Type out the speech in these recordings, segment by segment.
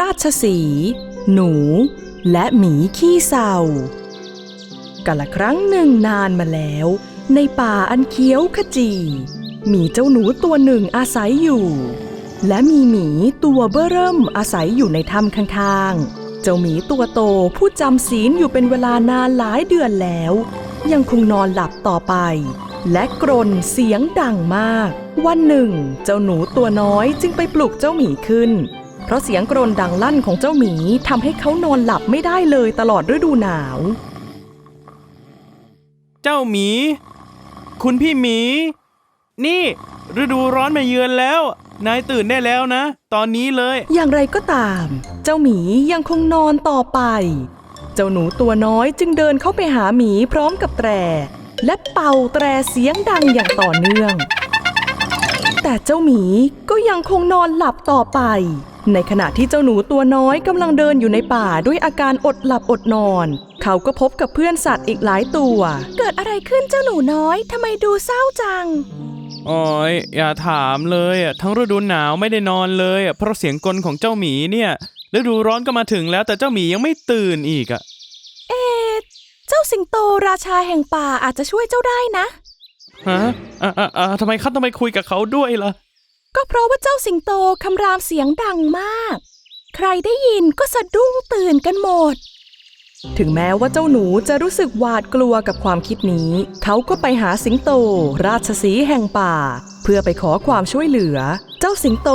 ราชสี หนู และหมีขี้เศร้ากาละครั้งหนึ่งนานมาแล้ว ในป่าอันเขียวขจี มีเจ้าหนูตัวหนึ่งอาศัยอยู่ และมีหมีตัวเบ้อเริ่มอาศัยอยู่ในถ้ำข้างๆ เจ้าหมีตัวโตผู้จำศีลอยู่เป็นเวลานานหลายเดือนแล้ว ยังคงนอนหลับต่อไป และกรนเสียงดังมาก วันหนึ่ง เจ้าหนูตัวน้อยจึงไปปลุกเจ้าหมีขึ้น เพราะเสียงกรนดังลั่นของเจ้าหมีทำให้เขานอนหลับไม่ได้เลยตลอดฤดูหนาว เจ้าหมี คุณพี่หมี นี่ ฤดูร้อนมาเยือนแล้ว นายตื่นได้แล้วนะ ตอนนี้เลย อย่างไรก็ตาม เจ้าหมียังคงนอนต่อไป เจ้าหนูตัวน้อยจึงเดินเข้าไปหาหมีพร้อมกับแตร และเป่าแตรเสียงดังอย่างต่อเนื่อง แต่เจ้าหมีก็ยังคงนอนหลับต่อไป ในขณะที่เจ้าหนูตัวน้อยกำลังเดินอยู่ในป่าด้วยอาการอดหลับอดนอน เขาก็พบกับเพื่อนสัตว์อีกหลายตัว เกิดอะไรขึ้นเจ้าหนูน้อยทำไมดูเศร้าจัง โอ้ยอย่าถามเลยอะทั้งฤดูหนาวไม่ได้นอนเลยอะเพราะเสียงกลของเจ้าหมีเนี่ยฤดูร้อนก็มาถึงแล้วแต่เจ้าหมียังไม่ตื่นอีกอะเจ้าสิงโตราชาแห่งป่าอาจจะช่วยเจ้าได้นะ ฮะอะอะอะทำไมข้าต้องไปคุยกับเขาด้วยล่ะ ก็เพราะว่าเจ้าสิงโตคำรามเสียงดังมาก ใครได้ยินก็สะดุ้งตื่นกันหมด ถึงแม้ว่าเจ้าหนูจะรู้สึกหวาดกลัวกับความคิดนี้ เขาก็ไปหาสิงโต ราชสีห์แห่งป่า เพื่อไปขอความช่วยเหลือ เจ้าสิงโต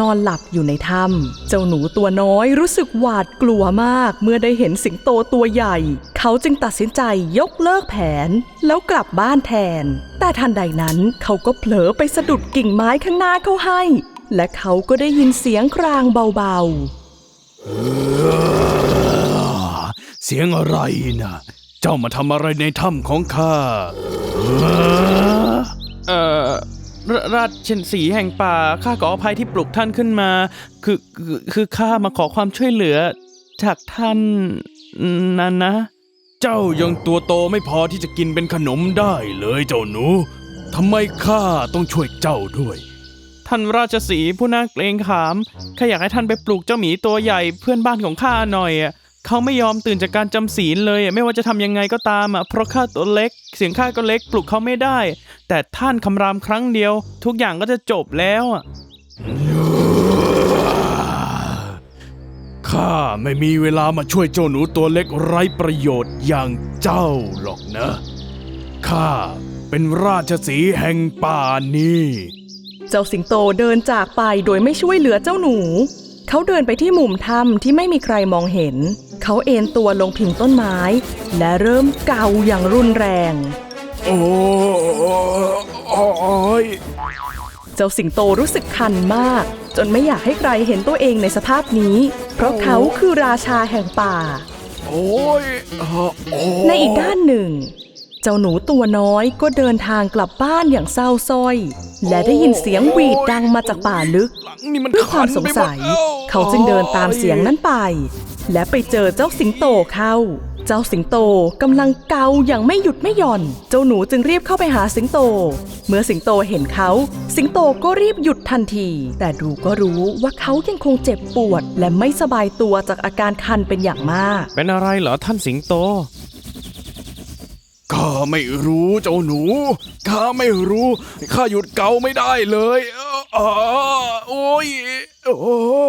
นอนหลับอยู่ในถ้ำเจ้าหนูตัวน้อยรู้สึกหวาดกลัวมาก เมื่อได้เห็นสิงโตตัวใหญ่ เขาจึงตัดสินใจยกเลิกแผน แล้วกลับบ้านแทน แต่ทันใดนั้นเขาก็เผลอไปสะดุดกิ่งไม้ข้างหน้าเขาให้ และเขาก็ได้ยินเสียงครางเบาๆ เสียงอะไรนะ เจ้ามาทำอะไรในถ้ำของข้า เอ่อ รราชสีห์แห่งป่าข้าขออภัยที่ปลุกท่านขึ้นมา คือคือคือข้ามาขอความช่วยเหลือ จากท่านนั่นนะ เจ้ายังตัวโตไม่พอที่จะกินเป็นขนมได้เลยเจ้าหนูทำไมข้าต้องช่วยเจ้าด้วย ท่านราชสีห์ผู้น่าเกรงขามข้าอยากให้ท่านไปปลุกเจ้าหมีตัวใหญ่เพื่อนบ้านของข้าหน่อยอะเขาไม่ยอมตื่นจากการจำศีลเลยอะไม่ว่าจะทำยังไงก็ตามอะเพราะข้าตัวเล็ก เสียงข้าก็เล็กปลุกเขาไม่ได้ แต่ท่านคำรามครั้งเดียว ทุกอย่างก็จะจบแล้วอะข้าไม่มีเวลามาช่วยเจ้าหนูตัวเล็กไร้ประโยชน์อย่างเจ้าหรอกนะ ข้าเป็นราชสีห์แห่งป่านี้ เจ้าสิงโตเดินจากไปโดยไม่ช่วยเหลือเจ้าหนู เขาเดินไปที่มุมถ้ำที่ไม่มีใครมองเห็น เขาเอนตัวลงพิงต้นไม้ และเริ่มเกาอย่างรุนแรง โอ้ยเจ้าสิงโตรู้สึกคันมาก จนไม่อยากให้ใครเห็นตัวเองในสภาพนี้ เพราะเขาคือราชาแห่งป่า โอ้ยในอีกด้านหนึ่ง เจ้าหนูตัวน้อยก็เดินทางกลับบ้านอย่างเศร้าส้อย และได้ยินเสียงหวีดดังมาจากป่าลึกด้วยความสงสัย เขาจึงเดินตามเสียงนั้นไป และไปเจอเจ้าสิงโตเข้า เจ้าสิงโตกำลังเกาอย่างไม่หยุดไม่หย่อน เจ้าหนูจึงรีบเข้าไปหาสิงโต เมื่อสิงโตเห็นเขา สิงโตก็รีบหยุดทันที แต่ดูก็รู้ว่าเขายังคงเจ็บปวด และไม่สบายตัวจากอาการคันเป็นอย่างมาก เป็นอะไรเหรอท่านสิงโตข้าไม่รู้เจ้าหนูข้าไม่รู้ข้าหยุดเกาไม่ได้เลยอ้าโอ้ยโอ้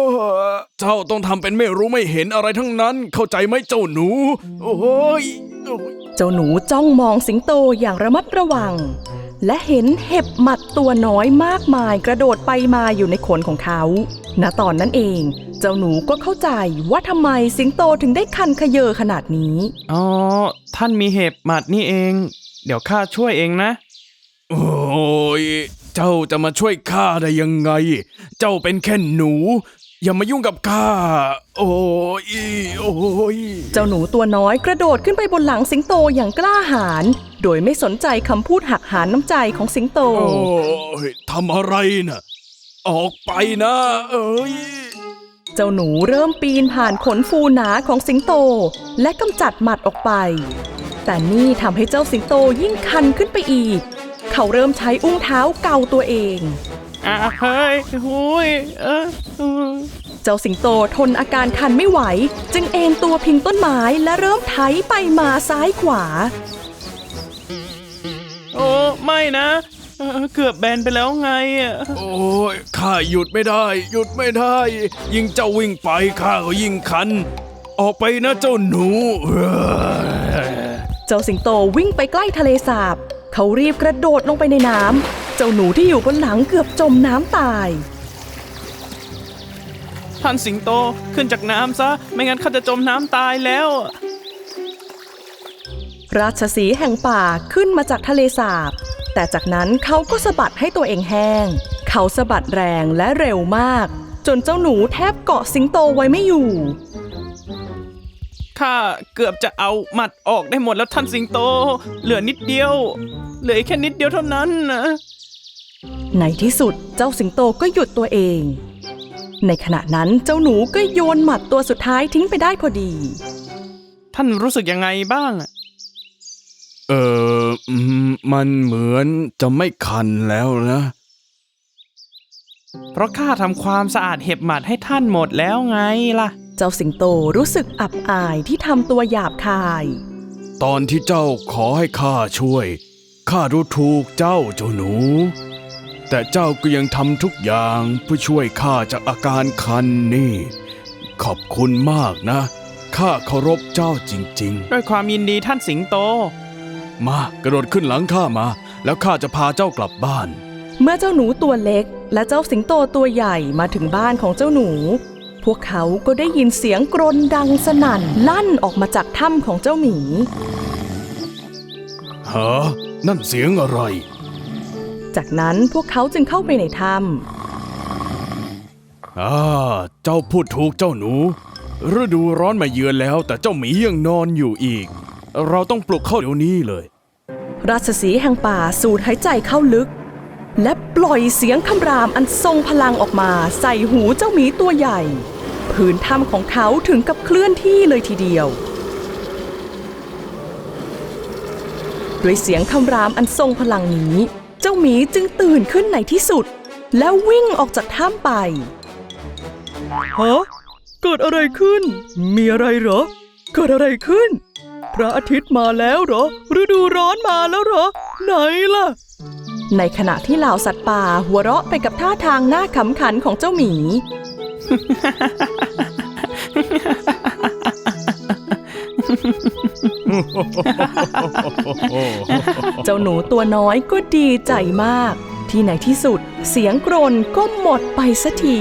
เจ้าต้องทำเป็นไม่รู้ไม่เห็นอะไรทั้งนั้น เข้าใจไหมเจ้าหนูโอ้ยโอ้ยเจ้าหนูจ้องมองสิงโตอย่างระมัดระวัง และเห็นเห็บหมัดตัวน้อยมากมายกระโดดไปมาอยู่ในขนของเขา ณ ตอนนั้นเอง เจ้าหนูก็เข้าใจว่าทำไมสิงโตถึงได้คันขยเยอขนาดนี้ อ๋อ ท่านมีเห็บหมัดนี่เอง เดี๋ยวข้าช่วยเองนะ โอ้ย เจ้าจะมาช่วยข้าได้ยังไง เจ้าเป็นแค่หนู อย่ามายุ่งกับข้า โอ้ยโอ้ยเจ้าหนูตัวน้อยกระโดดขึ้นไปบนหลังสิงโตอย่างกล้าหาญโดยไม่สนใจคำพูดหักหานน้ำใจของสิงโต โอ้ยทำอะไรน่ะ ออกไปนะ เอ้ย เจ้าหนูเริ่มปีนผ่านขนฟูหนาของสิงโต และกำจัดหมัดออกไป แต่นี่ทำให้เจ้าสิงโตยิ่งคันขึ้นไปอีก เขาเริ่มใช้อุ้งเท้าเกาตัวเอง อะเฮ้ยหุยเออเออเจ้าสิงโตทนอาการคันไม่ไหว จึงเอนตัวพิงต้นไม้และเริ่มไถไปมาซ้ายขวา โอ้ไม่นะเออเกือบแบนไปแล้วไงอะโอ้ยข้าหยุดไม่ได้ หยุดไม่ได้ ยิ่งเจ้าวิ่งไปข้าก็ยิ่งคัน ออกไปนะเจ้าหนูเอ้ยเจ้าสิงโตวิ่งไปใกล้ทะเลสาบ เขารีบกระโดดลงไปในน้ำ เจ้าหนูที่อยู่บนหลังเกือบจมน้ำตาย ท่านสิงโตขึ้นจากน้ำซะ ไม่งั้นข้าจะจมน้ำตายแล้ว ราชสีห์แห่งป่าขึ้นมาจากทะเลสาบ แต่จากนั้นเขาก็สะบัดให้ตัวเองแห้ง เขาสะบัดแรงและเร็วมาก จนเจ้าหนูแทบเกาะสิงโตไว้ไม่อยู่ข้าเกือบจะเอาหมัดออกได้หมดแล้วท่านสิงโต เหลือนิดเดียว เหลืออีกแค่นิดเดียวเท่านั้นนะ ในที่สุดเจ้าสิงโตก็หยุดตัวเอง ในขณะนั้นเจ้าหนูก็โยนหมัดตัวสุดท้ายทิ้งไปได้พอดี ท่านรู้สึกยังไงบ้างอะเอออืมมันเหมือนจะไม่คันแล้วนะ เพราะข้าทำความสะอาดเห็บหมัดให้ท่านหมดแล้วไงล่ะ เจ้าสิงโตรู้สึกอับอายที่ทำตัวหยาบคาย ตอนที่เจ้าขอให้ข้าช่วย ข้ารู้ถูกเจ้าเจ้าหนู แต่เจ้าก็ยังทำทุกอย่างเพื่อช่วยข้าจากอาการคันนี่ ขอบคุณมากนะ ข้าเคารพเจ้าจริง ด้วยความยินดีท่านสิงโต ๆ มากระโดดขึ้นหลังข้ามา แล้วข้าจะพาเจ้ากลับบ้าน เมื่อเจ้าหนูตัวเล็ก และเจ้าสิงโตตัวใหญ่มาถึงบ้านของเจ้าหนู พวกเขาก็ได้ยินเสียงกรนดังสนั่นลั่นออกมาจากถ้ำของเจ้าหมี ฮะนั่นเสียงอะไร จากนั้นพวกเขาจึงเข้าไปในถ้อ่าเจ้าพูดถูกเจ้าหนู ฤดูร้อนมาเยือนแล้วแต่เจ้าหมียังนอนอยู่อีก เราต้องปลุกเขาเดี๋ยวนี้เลยำราชสีห์แห่งป่าสูดหายใจเข้าลึก และปล่อยเสียงคำรามอันทรงพลังออกมา ใส่หูเจ้าหมีตัวใหญ่ พื้นถ้ำของเขาถึงกับเคลื่อนที่เลยทีเดียวด้วยเสียงคำรามอันทรงพลังนี้ เจ้าหมีจึงตื่นขึ้นในที่สุด แล้ววิ่งออกจากถ้ำไป ฮะ เกิดอะไรขึ้น มีอะไรเหรอ เกิดอะไรขึ้น พระอาทิตย์มาแล้วเหรอ ฤดูร้อนมาแล้วเหรอ ไหนล่ะ ในขณะที่เหล่าสัตว์ป่าหัวเราะไปกับท่าทางหน้าขำขันของเจ้าหมี เจ้าหนูตัวน้อยก็ดีใจมาก ที่ในที่สุดเสียงกรนก็หมดไปสักที